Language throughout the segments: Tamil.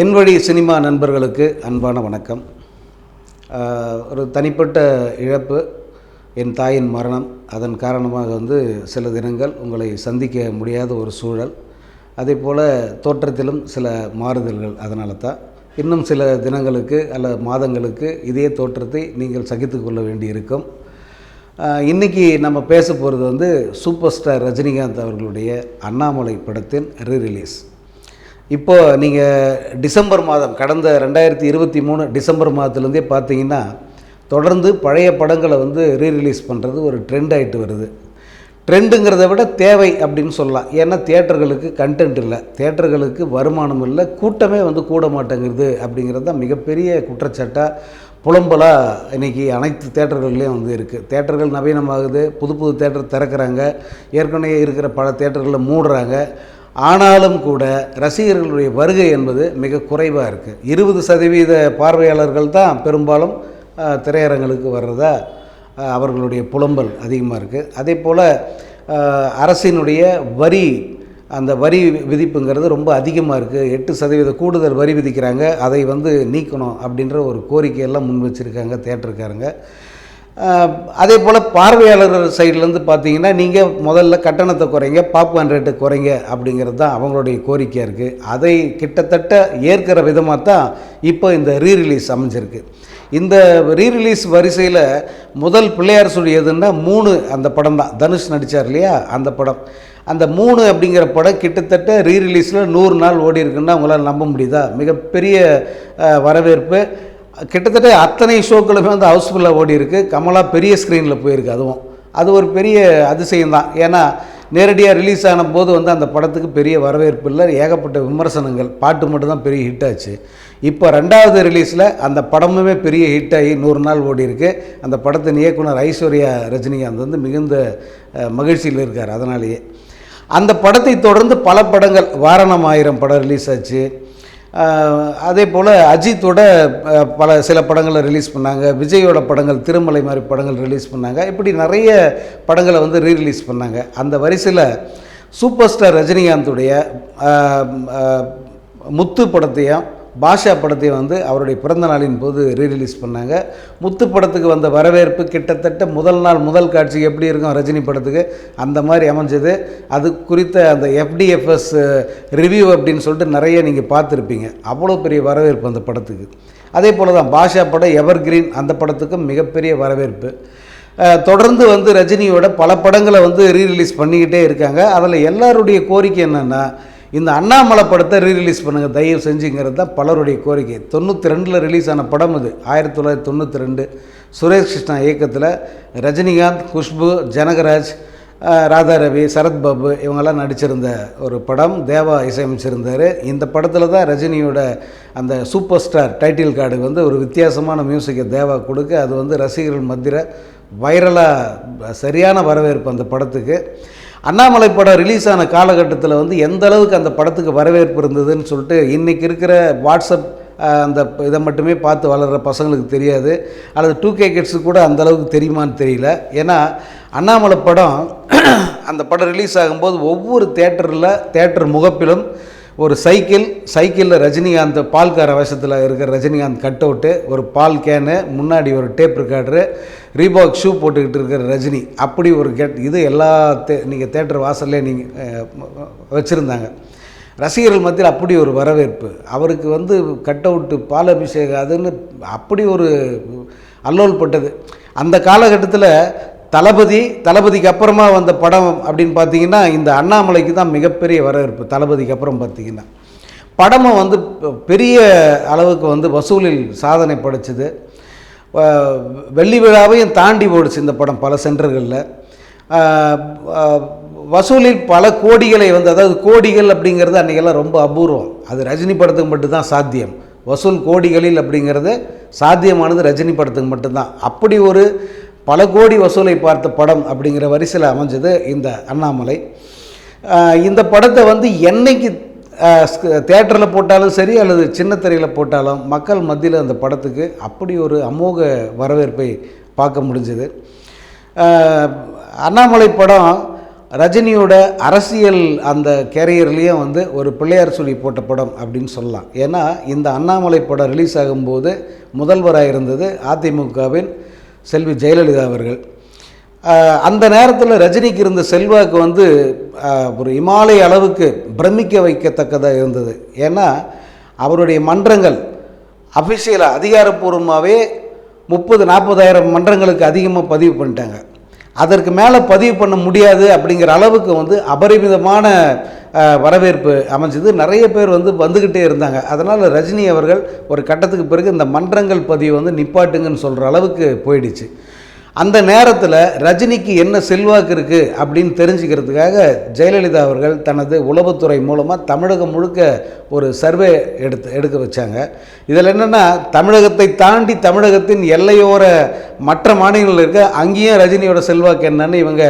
என் வழி சினிமா நண்பர்களுக்கு அன்பான வணக்கம். ஒரு தனிப்பட்ட இழப்பு என் தாயின் மரணம் அதன் காரணமாக வந்து சில தினங்கள் உங்களை சந்திக்க முடியாத ஒரு சூழல் அதே போல் தோற்றத்திலும் சில மாறுதல்கள் அதனால தான் இன்னும் சில தினங்களுக்கு அல்ல மாதங்களுக்கு இதே தோற்றத்தை நீங்கள் சகித்து கொள்ள வேண்டியிருக்கும். இன்றைக்கி இன்னைக்கு நம்ம பேச போகிறது வந்து சூப்பர் ஸ்டார் ரஜினிகாந்த் அவர்களுடைய அண்ணாமலை படத்தின் ரீ ரிலீஸ் இப்போ நீங்கள் டிசம்பர் மாதம் கடந்த ரெண்டாயிரத்தி இருபத்தி மூணு டிசம்பர் மாதத்துலேருந்தே பார்த்தீங்கன்னா தொடர்ந்து பழைய படங்களை வந்து ரீ ரிலீஸ் பண்ணுறது ஒரு ட்ரெண்ட் ஆகிட்டு வருது. ட்ரெண்டுங்கிறத விட தேவை அப்படின்னு சொல்லலாம். ஏன்னா தேட்டர்களுக்கு கண்டென்ட் இல்லை. தேட்டர்களுக்கு வருமானம் இல்லை. கூட்டமே வந்து கூட மாட்டேங்குது அப்படிங்கிறது தான் மிகப்பெரிய குற்றச்சாட்டாக புலம்பலாக இன்றைக்கி அனைத்து தேட்டர்கள்லேயும் வந்து இருக்குது தேட்டர்கள் நவீனமாகுது. புது புது தேட்டர் திறக்கிறாங்க. ஏற்கனவே இருக்கிற பல தேட்டர்களில் மூடுறாங்க. ஆனாலும் கூட ரசிகர்களுடைய வருகை என்பது மிக குறைவாக இருக்குது இருபது சதவீத பார்வையாளர்கள் தான் பெரும்பாலும் திரையரங்களுக்கு வர்றதா அவர்களுடைய புலம்பல் அதிகமாக இருக்குது அதே போல் அரசினுடைய வரி அந்த வரி விதிப்புங்கிறது ரொம்ப அதிகமாக இருக்குது எட்டு சதவீத கூடுதல் வரி விதிக்கிறாங்க. அதை வந்து நீக்கணும் அப்படின்ற ஒரு கோரிக்கையெல்லாம் முன் வச்சுருக்காங்க தேட்டருக்காரங்க. அதே போல் பார்வையாளர்கள் சைட்லேருந்து பார்த்தீங்கன்னா நீங்கள் முதல்ல கட்டணத்தை குறைங்க பாப்கார்ன் ரேட்டு குறைங்க அப்படிங்கிறது தான் அவங்களுடைய கோரிக்கையாக இருக்குது அதை கிட்டத்தட்ட ஏற்கிற விதமாக தான் இப்போ இந்த ரீ ரிலீஸ் அமைஞ்சிருக்கு. இந்த ரீ ரிலீஸ் வரிசையில் முதல் பிள்ளையார் சொல்லி எதுன்னா மூணு அந்த படம் தான். தனுஷ் நடித்தார் இல்லையா அந்த படம். அந்த மூணு அப்படிங்கிற படம் கிட்டத்தட்ட ரீ ரிலீஸில் நூறு நாள் ஓடி இருக்குன்னா உங்களால் நம்ப முடியுதா? மிகப்பெரிய வரவேற்பு. கிட்டத்தட்ட அத்தனை ஷோக்களுமே வந்து ஹவுஸ்ஃபுல்லாக ஓடி இருக்கு கமலா பெரிய ஸ்க்ரீனில் போயிருக்கு அதுவும். அது ஒரு பெரிய அதிசயம் தான் ஏன்னா நேரடியாக ரிலீஸ் ஆன போது வந்து அந்த படத்துக்கு பெரிய வரவேற்பு இல்லை. ஏகப்பட்ட விமர்சனங்கள். பாட்டு மட்டும்தான் பெரிய ஹிட் ஆச்சு. இப்போ ரெண்டாவது ரிலீஸில் அந்த படமுமே பெரிய ஹிட் ஆகி நூறு நாள் ஓடி இருக்கு அந்த படத்தின் இயக்குனர் ஐஸ்வர்யா ரஜினிகாந்த் வந்து மிகுந்த மகிழ்ச்சியில் இருக்கார். அதனாலேயே அந்த படத்தை தொடர்ந்து பல படங்கள் வாரணம் ஆயிரம் படம் ரிலீஸ் ஆச்சு. அதே போல் அஜித்தோட பல சில படங்களை ரிலீஸ் பண்ணாங்க. விஜயோட படங்கள் திருமலை மாதிரி படங்கள் ரிலீஸ் பண்ணாங்க. இப்படி நிறைய படங்களை வந்து ரீ ரிலீஸ் பண்ணாங்க. அந்த வரிசையில் சூப்பர் ஸ்டார் ரஜினிகாந்துடைய முத்து படத்தையும் பாஷா படத்தை வந்து அவருடைய பிறந்த நாளின் போது ரீ ரிலீஸ் பண்ணாங்க. முத்து படத்துக்கு வந்த வரவேற்பு கிட்டத்தட்ட முதல் நாள் முதல் காட்சி எப்படி இருக்கும் ரஜினி படத்துக்கு அந்த மாதிரி அமைஞ்சது. அது குறித்த அந்த எஃப்டிஎஃப்எஸ் ரிவ்யூ அப்படின்னு சொல்லிட்டு நிறைய நீங்கள் பார்த்துருப்பீங்க. அவ்வளோ பெரிய வரவேற்பு அந்த படத்துக்கு. அதே போல் தான் பாஷா படம் எவர் கிரீன் அந்த படத்துக்கும் மிகப்பெரிய வரவேற்பு. தொடர்ந்து வந்து ரஜினியோட பல படங்களை வந்து ரீ ரிலீஸ் பண்ணிக்கிட்டே இருக்காங்க. அதில் எல்லாருடைய கோரிக்கை என்னென்னா இந்த அண்ணாமலை படத்தை ரீ ரிலீஸ் பண்ணுங்கள் தயவு செஞ்சுங்கிறது தான் பலருடைய கோரிக்கை. தொண்ணூற்றி ரெண்டில் ரிலீஸ் ஆன படம் இது ஆயிரத்தி தொள்ளாயிரத்தி தொண்ணூற்றி ரெண்டு சுரேஷ் கிருஷ்ணா இயக்கத்தில் ரஜினிகாந்த் குஷ்பு ஜனகராஜ் ராதாரவி ராதா ரவி சரத்பாபு இவங்கெல்லாம் நடிச்சிருந்த ஒரு படம். தேவா இசையமைச்சிருந்தார். இந்த படத்தில் தான் ரஜினியோட அந்த சூப்பர் ஸ்டார் டைட்டில் கார்டு வந்து ஒரு வித்தியாசமான மியூசிக்கை தேவா கொடுக்க அது வந்து ரசிகர்கள் மத்தியில் வைரலாக சரியான வரவேற்பு அந்த படத்துக்கு. அண்ணாமலை படம் ரிலீஸ் ஆன காலகட்டத்தில் வந்து எந்த அளவுக்கு அந்த படத்துக்கு வரவேற்பு இருந்ததுன்னு சொல்லிட்டு இன்றைக்கி இருக்கிற வாட்ஸ்அப் அந்த இதை மட்டுமே பார்த்து வளர்கிற பசங்களுக்கு தெரியாது. அல்லது டூ கே கிட்ஸு கூட அந்த அளவுக்கு தெரியுமான்னு தெரியல. ஏன்னா அண்ணாமலை படம் அந்த படம் ரிலீஸ் ஆகும்போது ஒவ்வொரு தேட்டரில் தேட்டர் முகப்பிலும் ஒரு சைக்கிள் சைக்கிளில் ரஜினிகாந்த் பால்கார வேஷத்தில் இருக்கிற ரஜினிகாந்த் கட் அவுட்டு ஒரு பால் கேனு முன்னாடி ஒரு டேப் ரெக்கார்டரு ரீபாக் ஷூ போட்டுக்கிட்டு இருக்கிற ரஜினி. அப்படி ஒரு கெட் இது எல்லா தே நீங்கள் தேட்டர் வாசல்லே நீங்கள் வச்சுருந்தாங்க. ரசிகர்கள் மத்தியில் அப்படி ஒரு வரவேற்பு. அவருக்கு வந்து கட் அவுட்டு பால் அபிஷேகம் அதுன்னு அப்படி ஒரு அல்லோல்பட்டது. அந்த காலகட்டத்தில் தளபதி தளபதிக்கு அப்புறமா வந்த படம் அப்படின்னு பார்த்தீங்கன்னா இந்த அண்ணாமலைக்கு தான் மிகப்பெரிய வரவேற்பு தளபதிக்கு அப்புறம் பார்த்தீங்கன்னா. படமும் வந்து பெரிய அளவுக்கு வந்து வசூலில் சாதனை படைச்சது. வெள்ளி விழாவையும் தாண்டி போடுச்சு இந்த படம் பல சென்டர்களில். வசூலில் பல கோடிகளை வந்து அதாவது கோடிகள் அப்படிங்கிறது அன்றைக்கெல்லாம் ரொம்ப அபூர்வம். அது ரஜினி படத்துக்கு மட்டும்தான் சாத்தியம். வசூல் கோடிகளில் அப்படிங்கிறது சாத்தியமானது ரஜினி படத்துக்கு மட்டும்தான். அப்படி ஒரு பல கோடி வசூலை பார்த்த படம் அப்படிங்கிற வரிசையில் அமைஞ்சது இந்த அண்ணாமலை. இந்த படத்தை வந்து என்னைக்கு தேட்டரில் போட்டாலும் சரி அல்லது சின்ன திரையில் போட்டாலும் மக்கள் மத்தியில் அந்த படத்துக்கு அப்படி ஒரு அமோக வரவேற்பை பார்க்க முடிஞ்சது. அண்ணாமலை படம் ரஜினியோட அரசியல் அந்த கேரியர்லேயும் வந்து ஒரு பிள்ளையார் சொல்லி போட்ட படம் அப்படின்னு சொல்லலாம். ஏன்னா இந்த அண்ணாமலை படம் ரிலீஸ் ஆகும்போது முதல்வராக இருந்தது அதிமுகவின் செல்வி ஜெயலலிதா அவர்கள். அந்த நேரத்தில் ரஜினிக்கு இருந்த செல்வாக்கு வந்து ஒரு இமாலய அளவுக்கு பிரமிக்க வைக்கத்தக்கதாக இருந்தது. ஏன்னா அவருடைய மன்றங்கள் அஃபிஷியலாக அதிகாரப்பூர்வமாகவே முப்பது நாற்பதாயிரம் மன்றங்களுக்கு அதிகமாக பதிவு பண்ணிட்டாங்க. அதற்கு மேலே பதிவு பண்ண முடியாது அப்படிங்கிற அளவுக்கு வந்து அபரிமிதமான வரவேற்பு அமைஞ்சது. நிறைய பேர் வந்து வந்துக்கிட்டே இருந்தாங்க. அதனால் ரஜினி அவர்கள் ஒரு கட்டத்துக்கு பிறகு இந்த மன்றங்கள் பதிவு வந்து நிப்பாட்டுங்கன்னு சொல்கிற அளவுக்கு போயிடுச்சு. அந்த நேரத்தில் ரஜினிக்கு என்ன செல்வாக்கு இருக்குது அப்படின்னு தெரிஞ்சுக்கிறதுக்காக ஜெயலலிதா அவர்கள் தனது உளவுத்துறை மூலமாக தமிழகம் முழுக்க ஒரு சர்வே எடுத்து எடுக்க வச்சாங்க. இதில் என்னென்னா தமிழகத்தை தாண்டி தமிழகத்தின் எல்லையோர மற்ற மாநிலங்கள் இருக்க அங்கேயும் ரஜினியோட செல்வாக்கு என்னன்னு இவங்க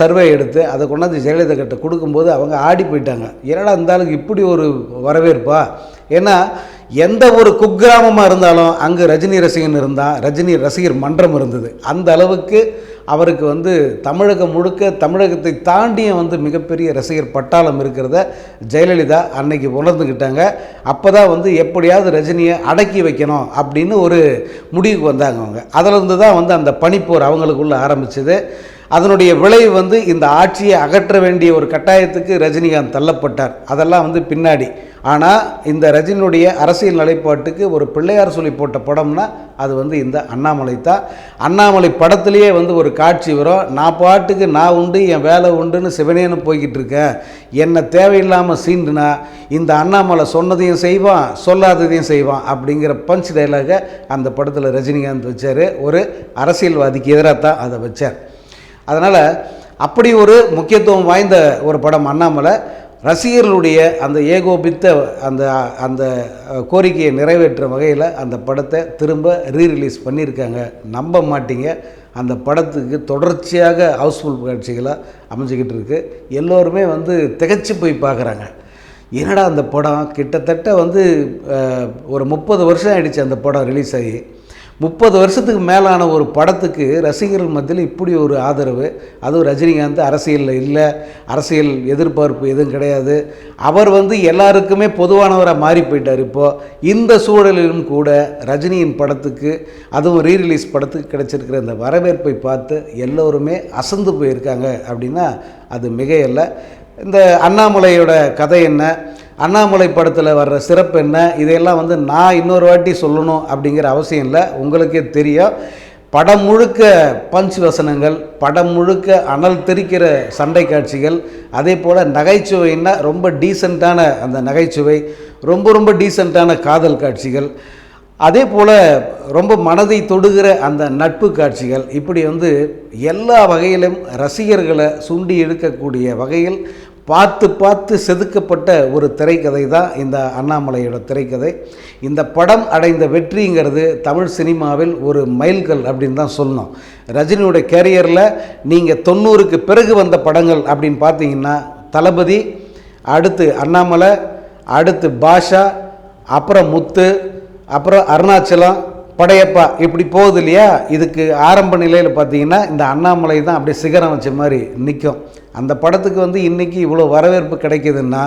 சர்வே எடுத்து அதை கொண்டாந்து ஜெயலலிதா கிட்ட கொடுக்கும்போது அவங்க ஆடி போயிட்டாங்க. ஏன்னா இருந்தாலும் இப்படி ஒரு வரவேற்பா? ஏன்னா எந்த ஒரு குக்கிராமமாக இருந்தாலும் அங்கே ரஜினி ரசிகன் இருந்தால் ரஜினி ரசிகர் மன்றம் இருந்தது. அந்த அளவுக்கு அவருக்கு வந்து தமிழகம் முழுக்க தமிழகத்தை தாண்டியும் வந்து மிகப்பெரிய ரசிகர் பட்டாளம் இருக்கிறத ஜெயலலிதா அன்னைக்கு உணர்ந்துக்கிட்டாங்க அப்போ தான் வந்து எப்படியாவது ரஜினியை அடக்கி வைக்கணும் அப்படின்னு ஒரு முடிவுக்கு வந்தாங்க அவங்க. அதிலிருந்து தான் வந்து அந்த பனிப்போர் அவங்களுக்குள்ளே ஆரம்பிச்சது. அதனுடைய விளைவு வந்து இந்த ஆட்சியை அகற்ற வேண்டிய ஒரு கட்டாயத்துக்கு ரஜினிகாந்த் தள்ளப்பட்டார். அதெல்லாம் வந்து பின்னாடி. ஆனால் இந்த ரஜினியுடைய அரசியல் நிலைப்பாட்டுக்கு ஒரு பிள்ளையார் சொல்லி போட்ட படம்னா அது வந்து இந்த அண்ணாமலை தான். அண்ணாமலை படத்திலேயே வந்து ஒரு காட்சி வரும். நான் பாட்டுக்கு நான் உண்டு என் வேலை உண்டுன்னு சிவனேன்னு போய்கிட்டு இருக்கேன். என்னை தேவையில்லாமல் சீண்டுனா இந்த அண்ணாமலை சொன்னதையும் செய்வான் சொல்லாததையும் செய்வான் அப்படிங்கிற பஞ்ச் டைலாகை அந்த படத்தில் ரஜினிகாந்த் வச்சார். ஒரு அரசியல்வாதிக்கு எதிராக தான் அதை வச்சார். அதனால் அப்படி ஒரு முக்கியத்துவம் வாய்ந்த ஒரு படம் அண்ணாமலை ரசிகர்களுடைய அந்த ஏகோபித்த அந்த அந்த கோரிக்கையை நிறைவேற்ற வகையில் அந்த படத்தை திரும்ப ரீரிலீஸ் பண்ணியிருக்காங்க. நம்ப மாட்டீங்க. அந்த படத்துக்கு தொடர்ச்சியாக ஹவுஸ்ஃபுல் காட்சிகளாக அமைஞ்சிக்கிட்டு இருக்குது எல்லோருமே வந்து திகச்சு போய் பார்க்குறாங்க. என்னடா அந்த படம்? கிட்டத்தட்ட வந்து ஒரு முப்பது வருஷம் ஆகிடுச்சு அந்த படம் ரிலீஸ் ஆகி. முப்பது வருஷத்துக்கு மேலான ஒரு படத்துக்கு ரசிகர்கள் மத்தியில் இப்படி ஒரு ஆதரவு. அதுவும் ரஜினிகாந்த் அரசியலில் இல்லை. அரசியல் எதிர்பார்ப்பு எதுவும் கிடையாது. அவர் வந்து எல்லாருக்குமே பொதுவானவராக மாறி போயிட்டார் இப்போது இந்த சூழலிலும் கூட ரஜினியின் படத்துக்கு அதுவும் ரீரிலீஸ் படத்துக்கு கிடைச்சிருக்கிற இந்த வரவேற்பை பார்த்து எல்லோருமே அசந்து போயிருக்காங்க அப்படின்னா அது மிகையல்ல. இந்த அண்ணாமலையோட கதை என்ன? அண்ணாமலை படத்தில் வர்ற சிறப்பு என்ன? இதையெல்லாம் வந்து நான் இன்னொரு வாட்டி சொல்லணும் அப்படிங்கிற அவசியம் இல்லை. உங்களுக்கே தெரியும். படம் முழுக்க பஞ்ச் வசனங்கள் படம் முழுக்க அனல் தெரிக்கிற சண்டை காட்சிகள் அதே போல் நகைச்சுவைன்னா ரொம்ப டீசெண்டான அந்த நகைச்சுவை ரொம்ப ரொம்ப டீசெண்டான காதல் காட்சிகள் அதே போல் ரொம்ப மனதை தொடுகிற அந்த நட்பு காட்சிகள் இப்படி வந்து எல்லா வகையிலும் ரசிகர்களை சுண்டி இழுக்கக்கூடிய வகையில் பார்த்து பார்த்து செதுக்கப்பட்ட ஒரு திரைக்கதை தான் இந்த அண்ணாமலையோட திரைக்கதை. இந்த படம் அடைந்த வெற்றிங்கிறது தமிழ் சினிமாவில் ஒரு மைல்கல் அப்படின்னு தான் சொல்லணும். ரஜினியோட கேரியரில் நீங்கள் தொண்ணூறுக்கு பிறகு வந்த படங்கள் அப்படின்னு பார்த்தீங்கன்னா தளபதி அடுத்து அண்ணாமலை அடுத்து பாஷா அப்புறம் முத்து அப்புறம் அருணாச்சலம் படையப்பா இப்படி போகுது இல்லையா? இதுக்கு ஆரம்ப நிலையில் பார்த்தீங்கன்னா இந்த அண்ணாமலை தான் அப்படியே சிகரம் வச்ச மாதிரி நிற்கும் அந்த படத்துக்கு வந்து இன்றைக்கி இவ்வளோ வரவேற்பு கிடைக்குதுன்னா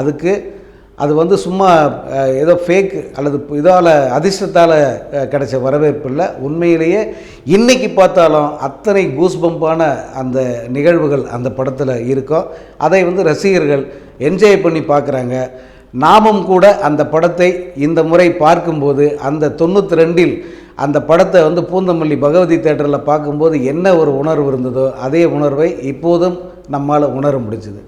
அதுக்கு அது வந்து சும்மா ஏதோ ஃபேக் அல்லது இதால் அதிர்ஷ்டத்தால் கிடைச்ச வரவேற்பு இல்லை. உண்மையிலேயே இன்றைக்கி பார்த்தாலும் அத்தனை கூஸ்பம்பான அந்த நிகழ்வுகள் அந்த படத்தில் இருக்கும். அதை வந்து ரசிகர்கள் என்ஜாய் பண்ணி பார்க்குறாங்க. நாமும் கூட அந்த படத்தை இந்த முறை பார்க்கும்போது அந்த தொண்ணூற்றி ரெண்டில் அந்த படத்தை வந்து பூந்தமல்லி பகவதி தேட்டரில் பார்க்கும்போது என்ன ஒரு உணர்வு இருந்ததோ அதே உணர்வை இப்போதும் நம்மால் உணர முடிஞ்சுது.